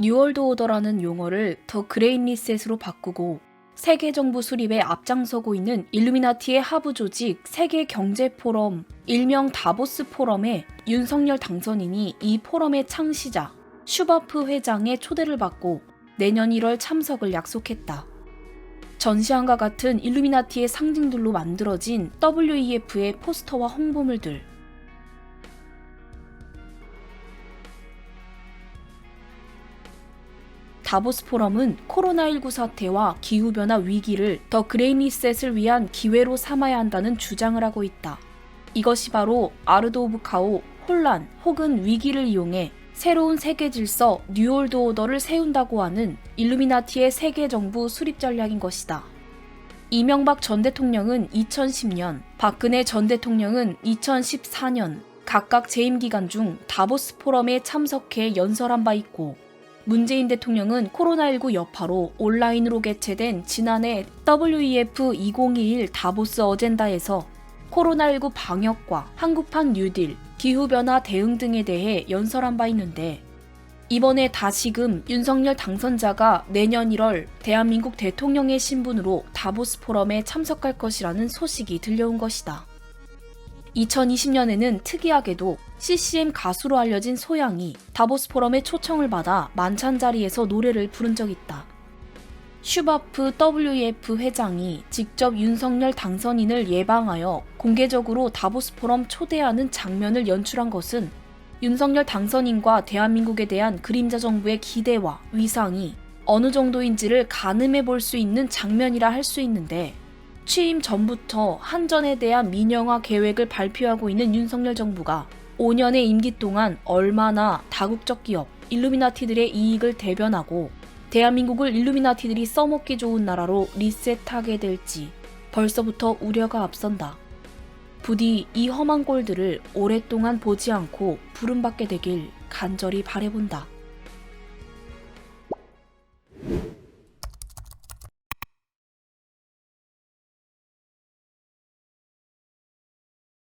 뉴월드 오더라는 용어를 더 그레인 리셋으로 바꾸고 세계 정부 수립에 앞장서고 있는 일루미나티의 하부 조직 세계 경제 포럼 일명 다보스 포럼의 윤석열 당선인이 이 포럼의 창시자 슈바프 회장의 초대를 받고 내년 1월 참석을 약속했다. 전시안과 같은 일루미나티의 상징들로 만들어진 WEF의 포스터와 홍보물들 다보스 포럼은 코로나19 사태와 기후변화 위기를 더 그레인 리셋을 위한 기회로 삼아야 한다는 주장을 하고 있다. 이것이 바로 아르드 오브 카오, 혼란 혹은 위기를 이용해 새로운 세계 질서 뉴올드 오더를 세운다고 하는 일루미나티의 세계 정부 수립 전략인 것이다. 이명박 전 대통령은 2010년, 박근혜 전 대통령은 2014년 각각 재임 기간 중 다보스 포럼에 참석해 연설한 바 있고 문재인 대통령은 코로나19 여파로 온라인으로 개최된 지난해 WEF 2021 다보스 어젠다에서 코로나19 방역과 한국판 뉴딜, 기후변화 대응 등에 대해 연설한 바 있는데 이번에 다시금 윤석열 당선자가 내년 1월 대한민국 대통령의 신분으로 다보스 포럼에 참석할 것이라는 소식이 들려온 것이다. 2020년에는 특이하게도 CCM 가수로 알려진 소양이 다보스 포럼의 초청을 받아 만찬 자리에서 노래를 부른 적 있다. 슈바프 WEF 회장이 직접 윤석열 당선인을 예방하여 공개적으로 다보스 포럼 초대하는 장면을 연출한 것은 윤석열 당선인과 대한민국에 대한 그림자 정부의 기대와 위상이 어느 정도인지를 가늠해 볼 수 있는 장면이라 할 수 있는데 취임 전부터 한전에 대한 민영화 계획을 발표하고 있는 윤석열 정부가 5년의 임기 동안 얼마나 다국적 기업, 일루미나티들의 이익을 대변하고 대한민국을 일루미나티들이 써먹기 좋은 나라로 리셋하게 될지 벌써부터 우려가 앞선다. 부디 이 험한 꼴들을 오랫동안 보지 않고 부름받게 되길 간절히 바래본다.